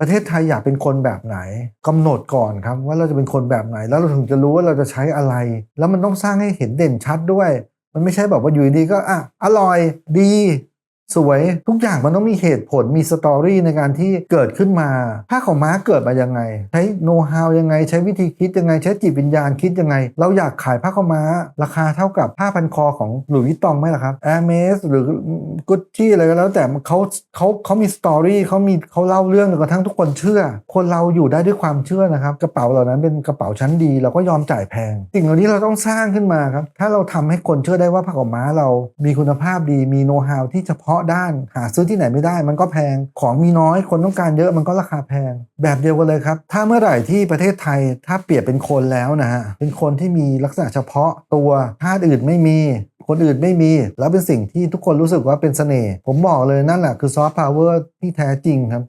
ประเทศไทยอยากเป็นคนแบบไหนกำหนดก่อนครับว่าเราจะเป็นคนแบบไหน แล้วเราถึงจะรู้ว่าเราจะใช้อะไร แล้วมันต้องสร้างให้เห็นเด่นชัดด้วย มันไม่ใช่แบบว่าอยู่ดีๆก็อะอร่อยดี สวยทุกอย่างมันต้องมีเหตุผลมีสตอรี่ในการที่เกิดขึ้นมาผ้าของม้าเกิดมายังไง ใช้โน้ตฮาวยังไง ใช้วิธีคิดยังไง ใช้จิตวิญญาณคิดยังไง เราอยากขายผ้าขาวม้า ราคาเท่ากับผ้าพันคอของหลุยส์วิตตองไหมล่ะครับแอร์เมสหรือกุชชี่อะไรก็แล้วแต่เขาเขาเขามีสตอรี่เขามีเขาเล่าเรื่องจนกระทั่งทุกคนเชื่อ คนเราอยู่ได้ด้วยความเชื่อนะครับกระเป๋าเหล่านั้นเป็นกระเป๋าชั้นดีเราก็ยอมจ่ายแพงสิ่งเหล่านี้เราต้องสร้างขึ้นมาครับถ้าเราทำให้คนเชื่อได้ว่าผ้าขาวม้าเรามีคุณภาพดีมีโน้ตฮาวที่เฉพาะด้าน หาซื้อที่ไหนไม่ได้ มันก็แพงของมีน้อยคนต้องการเยอะมันก็ราคาแพง แบบเดียวกันเลยครับ ถ้าเมื่อไหร่ที่ประเทศไทยถ้าเปรียบเป็นคนแล้วนะฮะเป็นคนที่มีลักษณะเฉพาะตัวชาติอื่นไม่มีคนอื่นไม่มี แล้วเป็นสิ่งที่ทุกคนรู้สึกว่าเป็นเสน่ห์ผมบอกเลยนั่นแหละคือซอฟต์พาวเวอร์ที่แท้จริงครับ